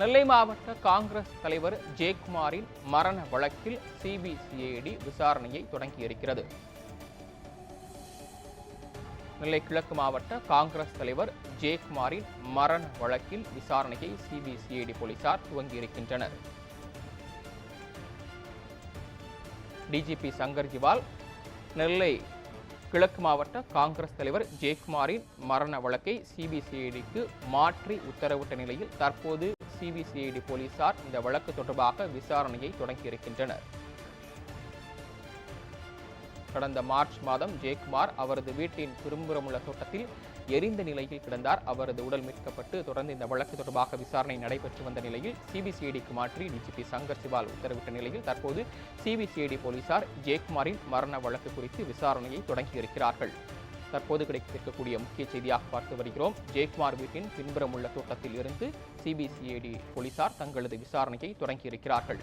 நெல்லை மாவட்ட காங்கிரஸ் தலைவர் ஜெயக்குமாரின் மரண வழக்கில் சிபிசிஐடி விசாரணையை தொடங்கியிருக்கிறது. நெல்லை கிழக்கு மாவட்ட காங்கிரஸ் தலைவர் ஜெயக்குமாரின் மரண வழக்கில் விசாரணையை சிபிசிஐடி போலீசார் துவங்கியிருக்கின்றனர். டிஜிபி சங்கர் ஜிவால் நெல்லை கிழக்கு மாவட்ட காங்கிரஸ் தலைவர் ஜெயக்குமாரின் மரண வழக்கை சிபிசிஐடிக்கு மாற்றி உத்தரவிட்ட நிலையில் தற்போது சிபிசிஐடி போலீசார் இந்த வழக்கு தொடர்பாக விசாரணையை தொடங்கியிருக்கின்றனர் கடந்த மார்ச் மாதம் ஜெயக்குமார் அவரது வீட்டின் பின்புறமுள்ள தோட்டத்தில் எரிந்த நிலையில் கிடந்தார். அவரது உடல் மீட்கப்பட்டு தொடர்ந்து இந்த வழக்கு தொடர்பாக விசாரணை நடைபெற்று வந்த நிலையில் சிபிசிஐடிக்கு மாற்றி டிஜிபி சங்கர் சிவால் உத்தரவிட்ட நிலையில் தற்போது சிபிசிஐடி போலீசார் ஜெயக்குமாரின் மரண வழக்கு குறித்து விசாரணையை தொடங்கியிருக்கிறார்கள் தற்போது கிடைத்திருக்கக்கூடிய முக்கிய செய்தியாக பார்த்து வருகிறோம். ஜெயக்குமார் வீட்டின் பின்புறம் உள்ள தோட்டத்தில் இருந்து சிபிசிஐடி போலீசார் தங்களது விசாரணையை தொடங்கியிருக்கிறார்கள்.